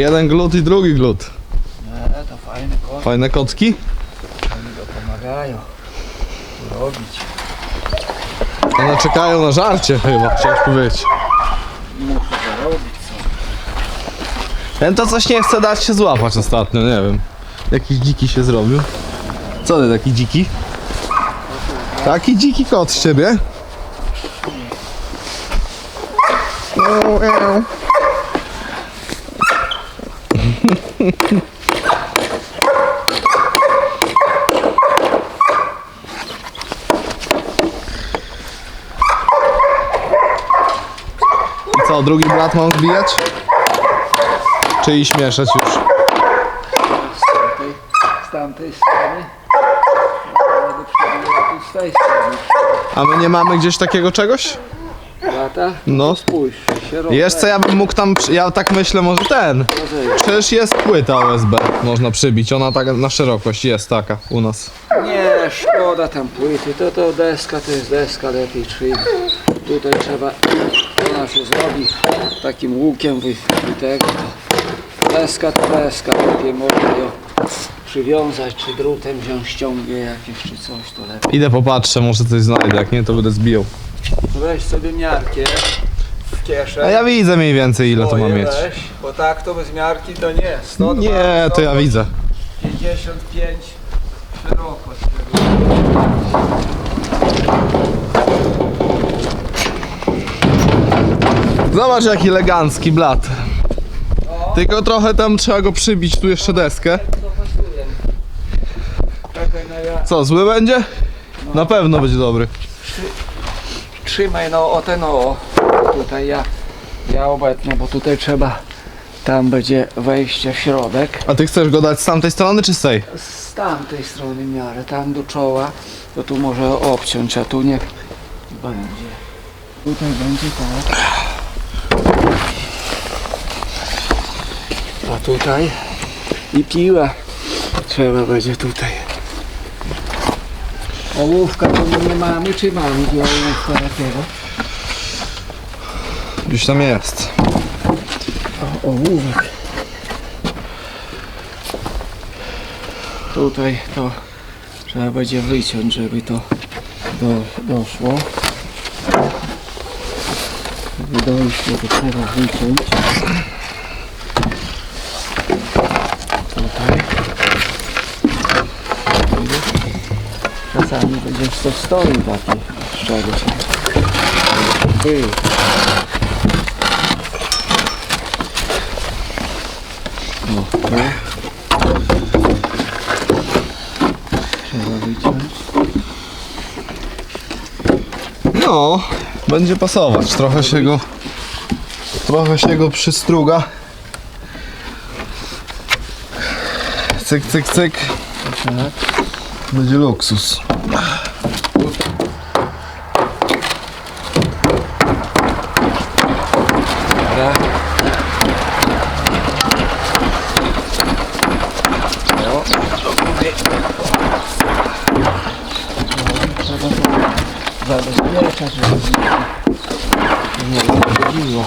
Jeden glut i drugi glut. Nie, to Fajne kotki. oni go pomagają robić. One czekają na żarcie chyba, chciałeś powiedzieć. Muszę zarobić co. Ten to coś nie chce dać się złapać ostatnio, nie wiem. Jakiś dziki się zrobił. Co ty taki dziki? Taki dziki kot z ciebie? Miau. I co, drugi blat mam zbijać? Czy i śmieszać już? Z tamtej, z tamtej strony. Ja będę przebijał tu z tej strony. A my nie mamy gdzieś takiego czegoś? Lata? No. Spójrz, środek. Wiesz co, ja bym mógł tam, przy- ja tak myślę, może ten. Przecież jest płyta USB, można przybić, ona tak na szerokość jest taka u nas. Nie, szkoda tam płyty, to to deska to jest deska, lepiej trzyma. Tutaj trzeba, ona się zrobi takim łukiem wy, tego. Deska to deska, lepiej można ją przywiązać, czy drutem wziąć ściągnie jakieś, czy coś, to lepiej. Idę popatrzę, może coś znajdę, jak nie to będę zbijał. Weź sobie miarkę w kieszeń. A ja widzę mniej więcej ile to ma mieć. Weź, bo tak to bez miarki to nie. 102, Nie, to ja widzę. 55 szerokość. Zobacz jaki elegancki blat. Tylko trochę tam trzeba go przybić, tu jeszcze deskę. No ja Co, zły będzie? Na pewno będzie dobry. Trzymaj no o ten o. Tutaj ja, ja obetnę, bo tutaj trzeba, tam będzie wejście w środek. A ty chcesz go dać z tamtej strony czy z tej? Z tamtej strony miarę, tam do czoła, to tu może obciąć, a tu niech będzie. Tutaj będzie tak. A tutaj i piła trzeba będzie tutaj. Ołówka to my nie mamy, czy mamy tu ołówka takiego? Gdzieś tam jest. O, ołówek. Tutaj to trzeba będzie wyciąć, żeby to do, doszło. Żeby dojść, to trzeba wyciąć. Czasami będziesz to stoi taki czegoś. Ty. Trzeba wyciąć. No, będzie pasować. Trochę się go. Trochę się go przystruga. Cyk, cyk, cyk. Tak. Będzie luksus. Dobra. O, tutaj. Trzeba to zabezpieczać, żeby nie zachodziło.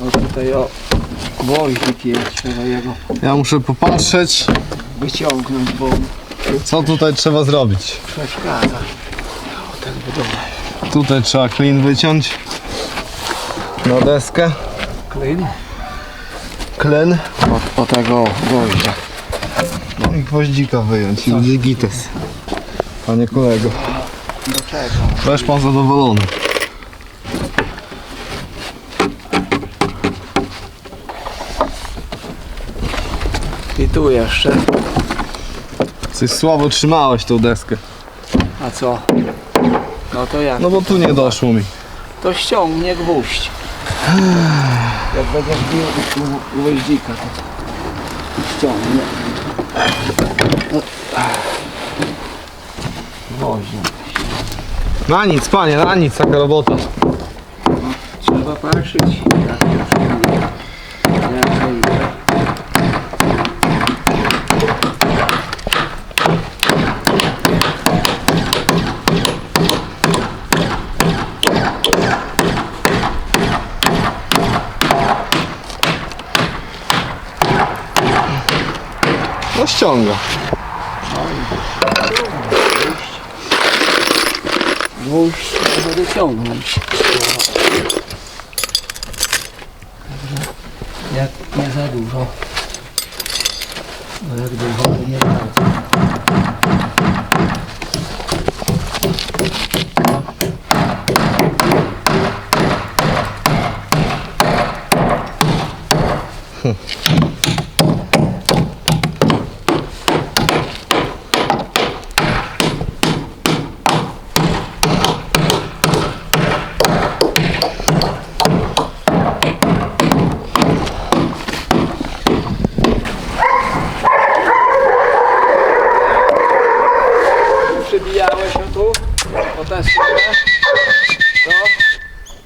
O tutaj o gwoździk jest, jego Ja muszę popatrzeć, wyciągnąć, bo co tutaj trzeba zrobić. przeszkadza. O ten budowa. Tutaj trzeba klin wyciąć. Na deskę. Klin? Klen. O, o tego gwoździa. I gwoździka wyjąć. I będzie gites. Panie kolego. Do czego? Też pan zadowolony. I tu jeszcze. Coś słabo trzymałeś tą deskę. A co? No to jak? No bo tu nie doszło mi. To ściągnie gwóźdź. Jak będziesz bił u- gwoździka, to ściągnie. No. Gwoździa. Na nic, panie, na nic, taka robota. Trzeba patrzeć, jak ściąga. Gwóźdź trzeba wyciągnąć. Jak nie za dużo. Bo jak dużo, nie bardzo.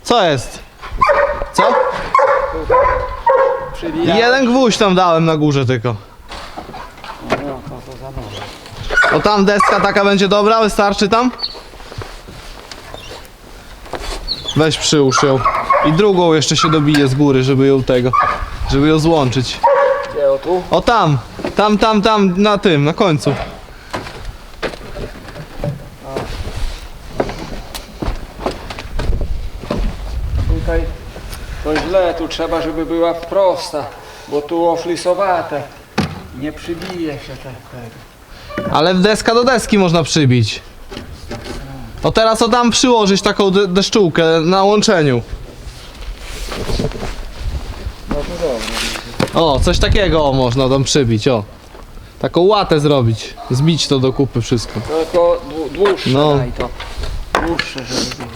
Co jest? Co? Jeden gwóźdź tam dałem na górze tylko. O tam deska taka będzie dobra, wystarczy tam? Weź przyłóż ją. I drugą jeszcze się dobije z góry, żeby ją tego, żeby ją złączyć. Gdzie o tu? O tam, tam, tam, tam, na tym, na końcu. Tutaj to źle, tu trzeba, żeby była prosta, bo tu oflisowate. Nie przybije się tak tego. Ale deska do deski można przybić. O teraz o tam przyłożyć taką de deszczułkę na łączeniu. No to dobrze. O, coś takiego można tam przybić, o. Taką łatę zrobić. Zbić to do kupy wszystko. Tylko dłu- dłuższe No. daj to. Dłuższe, żeby było.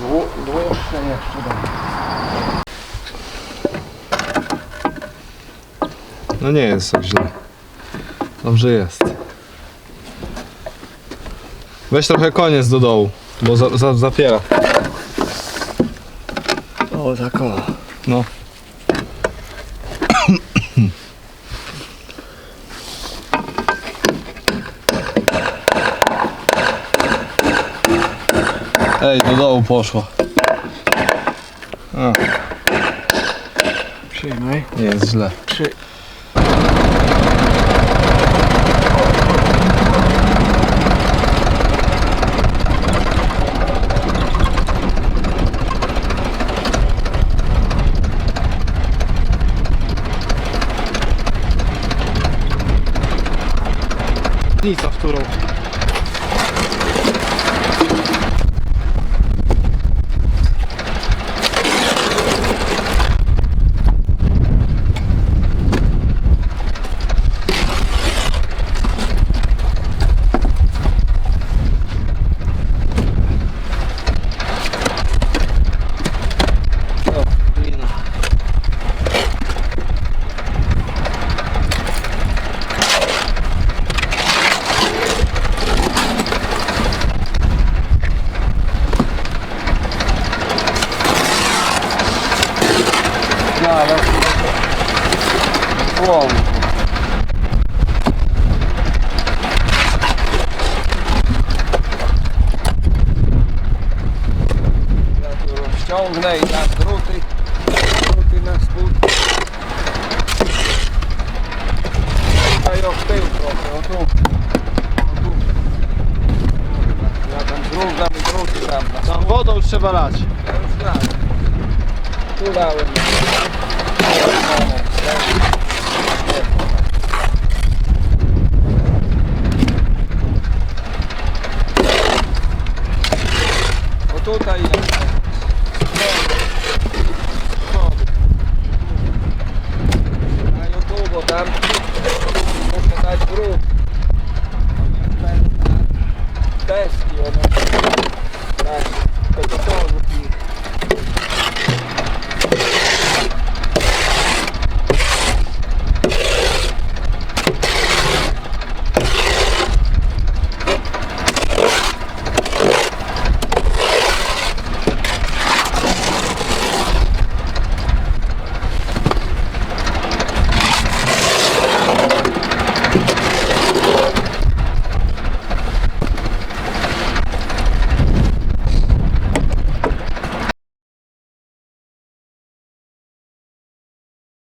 Dłu- Dłuższe jeszcze daj. No nie jest tak źle. Dobrze jest. Weź trochę koniec do dołu, bo za, za, zapiera. O, tak o. No. Ej, do dołu poszła. A, Przyjmij. nie jest źle. Przy... Nica, w którą. No, ale... Słom. Ja tu rozciągnę i na druty, druty na spód. Tutaj o w tył trochę, o tu. O tu. Ja tam zrównam i druty tam Tam wodą trzeba lać. Ja już dałem. Tu dałem. O, o, o. best.